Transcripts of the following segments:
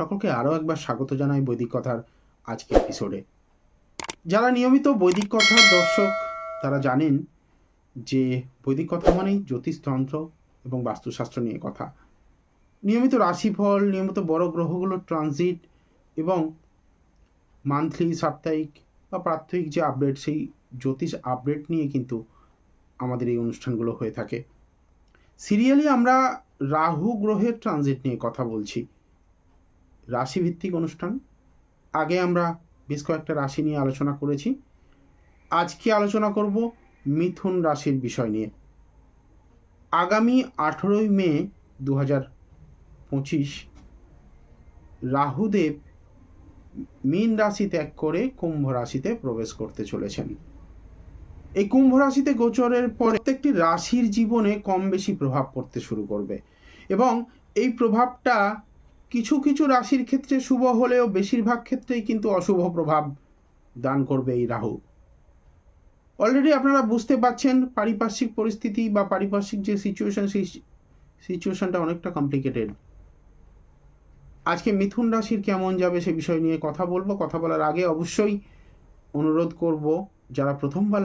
সকলকে আরও একবার স্বাগত জানাই বৈদিক কথার আজকে এপিসোডে যারা নিয়মিত বৈদিক কথার দর্শক, তারা জানেন যে বৈদিক কথা মানেই জ্যোতিষতন্ত্র এবং বাস্তুশাস্ত্র নিয়ে কথা। নিয়মিত রাশিফল, নিয়মিত বড় গ্রহগুলোর ট্রানজিট এবং মান্থলি সাপ্তাহিক বা প্রাত্যহিক যে আপডেট সেই জ্যোতিষ আপডেট নিয়ে কিন্তু আমাদের এই অনুষ্ঠানগুলো হয়ে থাকে। সিরিয়ালি আমরা রাহু গ্রহের ট্রানজিট নিয়ে কথা বলছি। রাশিভিত্তিক অনুষ্ঠান। আগে আমরা বেশ কয়েকটা রাশি নিয়ে আলোচনা করেছি। আজকে আলোচনা করব মিথুন রাশির বিষয় নিয়ে। আগামী আঠেরোই মে দু হাজার পঁচিশ রাহুদেব মীন রাশি ত্যাগ করে কুম্ভ রাশিতে প্রবেশ করতে চলেছেন। এই কুম্ভ রাশিতে গোচরের পর প্রত্যেকটি রাশির জীবনে কম বেশি প্রভাব পড়তে শুরু করবে এবং এই প্রভাবটা কিছু কিছু রাশির ক্ষেত্রে শুভ হলেও বেশিরভাগ ক্ষেত্রেই কিন্তু অশুভ প্রভাব দান করবে এই রাহু। অলরেডি আপনারা বুঝতে পাচ্ছেন পারিপার্শ্বিক পরিস্থিতি বা পারিপার্শ্বিক যে সিচুয়েশন সেই সিচুয়েশনটা অনেকটা কমপ্লিকেটেড আজকে মিথুন রাশির কেমন যাবে সে বিষয় নিয়ে কথা বলব। কথা বলার আগে অবশ্যই অনুরোধ করব, যারা প্রথমবার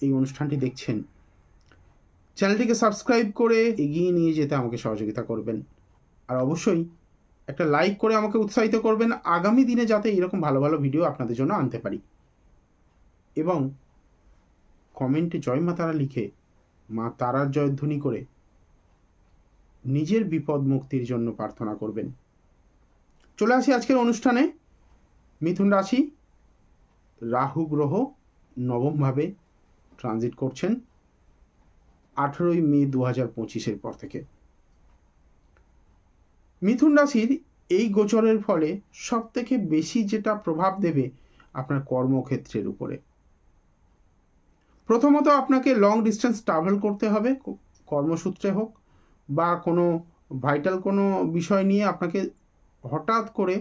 এই অনুষ্ঠানটি দেখছেন চ্যানেলটিকে সাবস্ক্রাইব করে এগিয়ে নিয়ে যেতে আমাকে সহযোগিতা করবেন। আর অবশ্যই একটা লাইক করে আমাকে উৎসাহিত করবেন। আগামী দিনে যাতে এরকম ভালো ভালো ভিডিও আপনাদের জন্য আনতে পারি। এবং কমেন্টে জয় মা তারা লিখে, মা তারার জয়ধ্বনি করে নিজের বিপদ মুক্তির জন্য প্রার্থনা করবেন। চলে আসি আজকের অনুষ্ঠানে। মিথুন রাশি, রাহু গ্রহ নবমভাবে ট্রানজিট করছেন। আঠেরোই মে দু হাজার পঁচিশের পর থেকে। মিথুন রাশির এই গোচরের ফলে সব থেকে বেশি যেটা প্রভাব দেবে আপনার কর্মক্ষেত্রের উপরে। প্রথমত আপনাকে লং ডিস্টেন্স ট্রাভেল করতে হবে, কর্মসূত্রে হোক বা কোনো ভাইটাল কোনো বিষয় নিয়ে আপনাকে হঠাৎ করে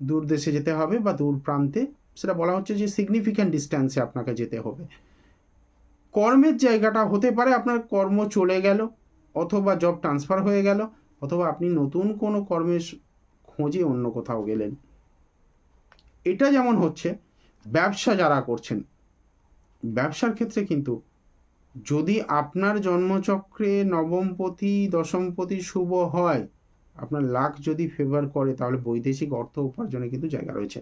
দূর দেশে যেতে হবে বা দূর প্রান্তে, সেটা বলা হচ্ছে যে সিগনিফিক্যান্ট ডিস্ট্যান্সে আপনাকে যেতে হবে। কর্মের জায়গাটা হতে পারে আপনার কর্ম চলে গেল অথবা জব ট্রান্সফার হয়ে গেল অথবা আপনি নতুন কোনো কর্মের খোঁজে অন্য কোথাও গেলেন। এটা যেমন হচ্ছে, ব্যবসা যারা করছেন, ব্যবসার ক্ষেত্রে কিন্তু যদি আপনার জন্মচক্রে নবমপতি, দশমপতি শুভ হয়, আপনার লাখ যদি ফেভার করে, তাহলে বৈদেশিক অর্থ উপার্জনে কিন্তু জায়গা রয়েছে।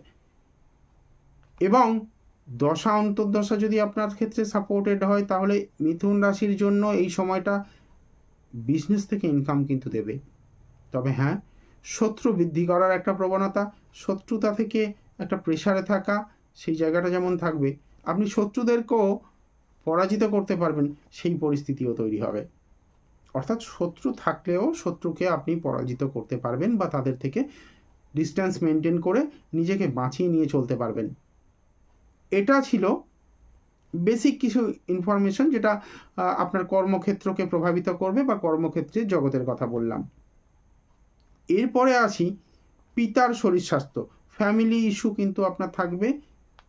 এবং দশা, অন্তর্দশা যদি আপনার ক্ষেত্রে সাপোর্টেড হয়, তাহলে মিথুন রাশির জন্য এই সময়টা বিজনেস থেকে ইনকাম কিন্তু দেবে। তবে হ্যাঁ শত্রু বৃদ্ধি করার একটা প্রবণতা, শত্রুতা থেকে একটা প্রেশারে থাকা, সেই জায়গাটা যেমন থাকবে, আপনি শত্রুদেরকেও পরাজিত করতে পারবেন, সেই পরিস্থিতিও তৈরি হবে। অর্থাৎ শত্রু থাকলেও শত্রুকে আপনি পরাজিত করতে পারবেন বা তাদের থেকে ডিস্ট্যান্স মেনটেন করে নিজেকে বাঁচিয়ে নিয়ে চলতে পারবেন। এটা ছিল বেসিক কিছু ইনফরমেশন যেটা আপনার কর্মক্ষেত্রকে প্রভাবিত করবে বা কর্মক্ষেত্রের জগতের কথা বললাম। এরপরে আসি পিতার শরীর স্বাস্থ্য। ফ্যামিলি ইস্যু কিন্তু আপনার থাকবে।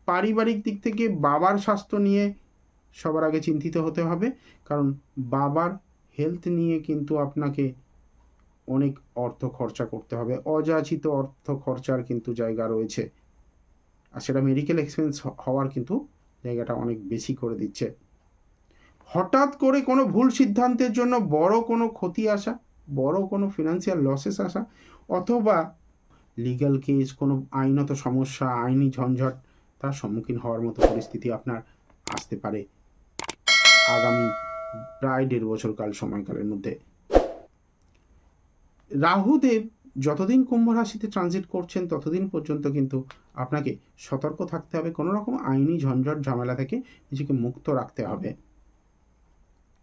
পারিবারিক দিক থেকে বাবার স্বাস্থ্য নিয়ে সবার আগে চিন্তিত হতে হবে। কারণ বাবার হেলথ নিয়ে কিন্তু আপনাকে অনেক অর্থ খরচা করতে হবে। অযাচিত অর্থ খরচার কিন্তু জায়গা রয়েছে। আর সেটা মেডিকেল এক্সপেন্স হওয়ার কিন্তু জায়গাটা অনেক বেশি করে দিচ্ছে। হঠাৎ করে কোনো ভুল সিদ্ধান্তের জন্য বড় কোনো ক্ষতি আসা বড় কোনো ফিনান্সিয়াল লসেস আসা, অথবা লিগাল কেস কোনো আইনত সমস্যা, আইনি ঝঞ্ঝট, তার সম্মুখীন হওয়ার মতো পরিস্থিতি আপনার আসতে পারে। আগামী প্রায় দেড় বছর কাল সময়কালের মধ্যে। রাহুদেব যতদিন কুম্ভ রাশিতে ট্রানজিট করছেন, ততদিন পর্যন্ত কিন্তু আপনাকে সতর্ক থাকতে হবে। কোনো রকম আইনি ঝঞ্ঝট, ঝামেলা থেকে নিজেকে মুক্ত রাখতে হবে।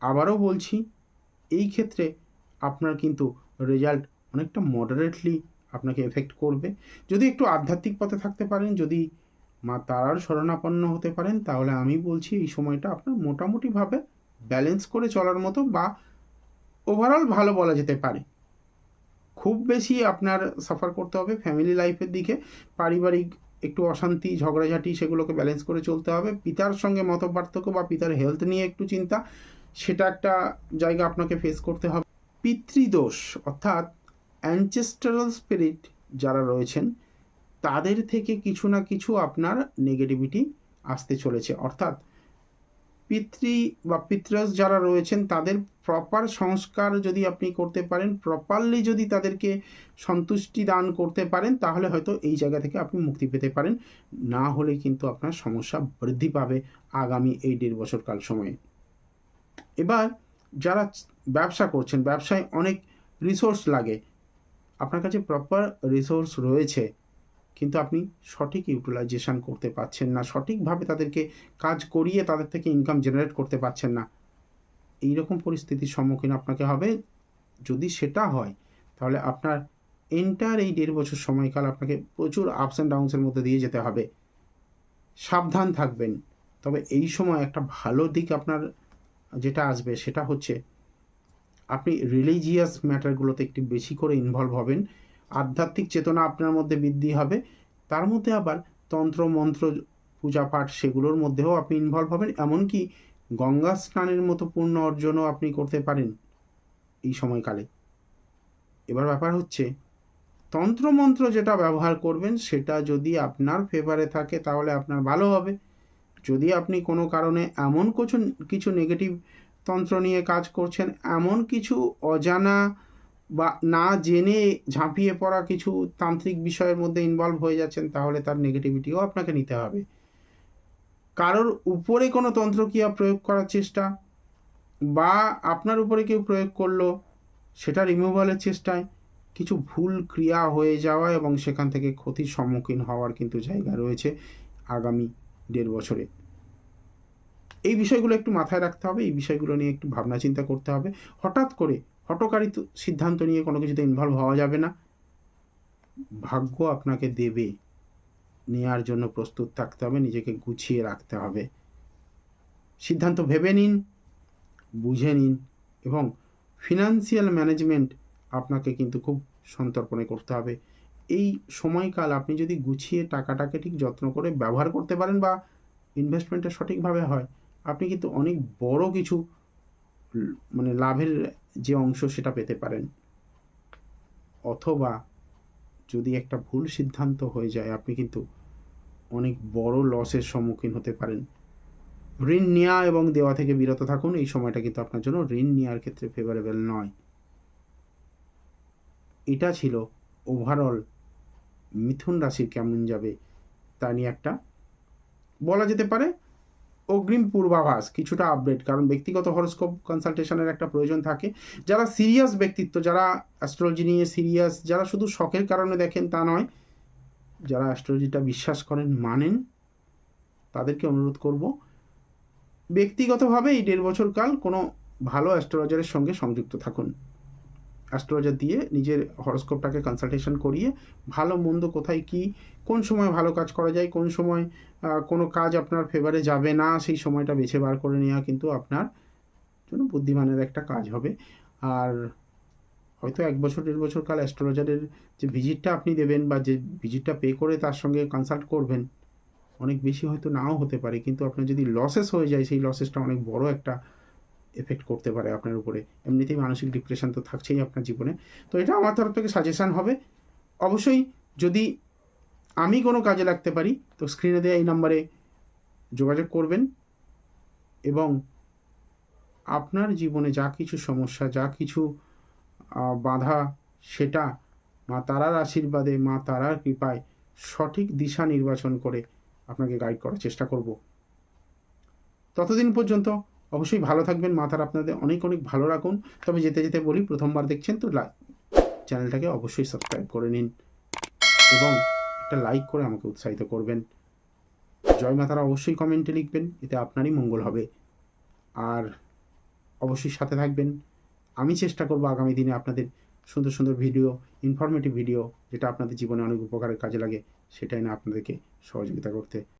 আবারও বলছি, এই ক্ষেত্রে আপনার কিন্তু রেজাল্ট অনেকটা মডারেটলি আপনাকে এফেক্ট করবে। যদি একটু আধ্যাত্মিক পথে থাকতে পারেন, যদি মা তারার শরণাপন্ন হতে পারেন, তাহলে আমি বলছি এই সময়টা আপনার মোটামুটিভাবে ব্যালেন্স করে চলার মতো বা ওভারঅল ভালো বলা যেতে পারে। খুব বেশি আপনার সাফার করতে হবে ফ্যামিলি লাইফের দিকে। পারিবারিক একটু অশান্তি, ঝগড়াঝাটি সেগুলোকে ব্যালেন্স করে চলতে হবে। পিতার সঙ্গে মত পার্থক্য বা পিতার হেলথ নিয়ে একটু চিন্তা, সেটা একটা জায়গা আপনাকে ফেস করতে হবে। পিতৃদোষ, অর্থাৎ অ্যানচেস্টারাল স্পিরিট যারা রয়েছেন, তাদের থেকে কিছু না কিছু আপনার নেগেটিভিটি আসতে চলেছে। অর্থাৎ পিতৃ বা পিতৃস যারা রয়েছেন, তাদের প্রপার সংস্কার যদি আপনি করতে পারেন প্রপারলি যদি তাদেরকে সন্তুষ্টি দান করতে পারেন, তাহলে হয়তো এই জায়গা থেকে আপনি মুক্তি পেতে পারেন। না হলে কিন্তু আপনার সমস্যা বৃদ্ধি পাবে আগামী এই দেড় বছর কাল সময়ে। এবার যারা ব্যবসা করছেন, ব্যবসায় অনেক রিসোর্স লাগে। আপনার কাছে প্রপার রিসোর্স রয়েছে, কিন্তু আপনি সঠিক ইউটিলাইজেশন করতে পারছেন না, সঠিকভাবে তাদেরকে কাজ করিয়ে তাদের থেকে ইনকাম জেনারেট করতে পারছেন না। এই রকম পরিস্থিতির সম্মুখীন আপনাকে হবে। যদি সেটা হয়, তাহলে আপনার এন্টার এই দেড় বছর সময়কাল আপনাকে প্রচুর আপস অ্যান্ড ডাউনসের মধ্যে দিয়ে যেতে হবে। সাবধান থাকবেন। তবে এই সময় একটা ভালো দিক আপনার যেটা আসবে সেটা হচ্ছে, আপনি রিলিজিয়াস ম্যাটারগুলোতে একটু বেশি করে ইনভলভ হবেন। আধ্যাত্মিক চেতনা আপনার মধ্যে বৃদ্ধি হবে। তার মধ্যে আবার তন্ত্র, মন্ত্র, পূজা পাঠ সেগুলোর মধ্যেও আপনি ইনভলভ হবেন। এমনকি গঙ্গা স্নানের মতো পূর্ণ অর্জনও আপনি করতে পারেন এই সময়কালে। এবার ব্যাপার হচ্ছে তন্ত্রমন্ত্র যেটা ব্যবহার করবেন সেটা যদি আপনার ফেভারে থাকে তাহলে আপনার ভালো হবে। যদি আপনি কোনো কারণে এমন কিছু কিছু নেগেটিভ তন্ত্র নিয়ে কাজ করছেন, এমন কিছু অজানা বা না জেনে ঝাঁপিয়ে পড়া কিছু তান্ত্রিক বিষয়ের মধ্যে ইনভলভ হয়ে যাচ্ছেন, তাহলে তার নেগেটিভিটিও আপনাকে নিতে হবে। কারোর উপরে কোনো তন্ত্রক্রিয়া প্রয়োগ করার চেষ্টা? বা আপনার উপরে কেউ প্রয়োগ করল, সেটা রিমুভালের চেষ্টায়। কিছু ভুল ক্রিয়া হয়ে যাওয়া এবং সেখান থেকে ক্ষতির সম্মুখীন হওয়ার কিন্তু জায়গা রয়েছে আগামী দেড় বছরে। এই বিষয়গুলো একটু মাথায় রাখতে হবে, এই বিষয়গুলো নিয়ে একটু ভাবনা চিন্তা করতে হবে। হঠাৎ করে হটকারী সিদ্ধান্ত নিয়ে কোনো কিছুতে ইনভলভ হওয়া যাবে না। ভাগ্য আপনাকে দেবে। নেওয়ার জন্য প্রস্তুত থাকতে হবে, নিজেকে গুছিয়ে রাখতে হবে। সিদ্ধান্ত ভেবে নিন, বুঝে নিন এবং ফিনান্সিয়াল ম্যানেজমেন্ট আপনাকে কিন্তু খুব সন্তর্পণে করতে হবে। এই সময়কাল আপনি যদি গুছিয়ে টাকাটাকে ঠিক যত্ন করে ব্যবহার করতে পারেন বা ইনভেস্টমেন্টটা সঠিকভাবে হয়, আপনি কিন্তু অনেক বড় কিছু মানে লাভের যে অংশ সেটা পেতে পারেন। অথবা যদি একটা ভুল সিদ্ধান্ত হয়ে যায়, আপনি কিন্তু অনেক বড় লসের সম্মুখীন হতে পারেন। ঋণ নেওয়া এবং দেওয়া থেকে বিরত থাকুন, এই সময়টা কিন্তু আপনার জন্য ঋণ নেওয়ার ক্ষেত্রে ফেভারেবল নয়। এটা ছিল ওভারঅল মিথুন রাশির কেমন যাবে তা নিয়ে একটা বলা যেতে পারে অগ্রিম পূর্বাভাস, কিছুটা আপডেট কারণ ব্যক্তিগত হরস্কোপ কনসালটেশনের একটা প্রয়োজন থাকে। যারা সিরিয়াস ব্যক্তিত্ব, যারা অ্যাস্ট্রোলজি নিয়ে সিরিয়াস যারা শুধু শখের কারণে দেখেন তা নয়, যারা অ্যাস্ট্রোলজিটা বিশ্বাস করেন, মানেন, তাদেরকে অনুরোধ করব, ব্যক্তিগতভাবে এই দেড় বছর কাল কোনো ভালো অ্যাস্ট্রোলজারের সঙ্গে সংযুক্ত থাকুন। অ্যাস্ট্রোলজার দিয়ে নিজের হরস্কোপটাকে কনসালটেশন করিয়ে ভালো মন্দ কোথায় কি, কোন সময় ভালো কাজ করা যায়, কোন সময় কোনো কাজ আপনার ফেভারে যাবে না, সেই সময়টা বেছে বার করে নেওয়া কিন্তু আপনার জন্য বুদ্ধিমানের একটা কাজ হবে। আর হয়তো এক বছর, দেড় বছর কাল অ্যাস্ট্রোলজারের যে ভিজিটটা আপনি দেবেন বা যে ভিজিটটা পে করে তার সঙ্গে কনসাল্ট করবেন, অনেক বেশি হয়তো নাও হতে পারে। কিন্তু আপনার যদি লসেস হয়ে যায়, সেই লসেসটা অনেক বড় একটা এফেক্ট করতে পারে আপনার উপরে। এমনিতেই মানসিক ডিপ্রেশন তো থাকছেই আপনার জীবনে। তো এটা আমার তরফ থেকে সাজেশান হবে। অবশ্যই যদি আমি কোনো কাজে লাগতে পারি, তো স্ক্রিনে দেওয়া এই নাম্বারে যোগাযোগ করবেন এবং আপনার জীবনে যা কিছু সমস্যা, যা কিছু বাধা, সেটা মা তারার আশীর্বাদে, মা তারার কৃপায় সঠিক দিশা নির্বাচন করে আপনাকে গাইড করার চেষ্টা করব। ততদিন পর্যন্ত অবশ্যই ভালো থাকবেন, মাথার আপনাদের অনেক অনেক ভালো রাখুন। তবে যেতে যেতে বলি, প্রথমবার দেখছেন তো চ্যানেলটাকে অবশ্যই সাবস্ক্রাইব করে নিন এবং একটা লাইক করে আমাকে উৎসাহিত করবেন। জয় মাতারা অবশ্যই কমেন্টে লিখবেন, এতে আপনারই মঙ্গল হবে। আর অবশ্যই সাথে থাকবেন। আমি চেষ্টা করব আগামী দিনে আপনাদের সুন্দর সুন্দর ভিডিও ইনফরমেটিভ ভিডিও যেটা আপনাদের জীবনে অনেক উপকারের কাজে লাগে, সেটাই না আপনাদেরকে সহযোগিতা করতে।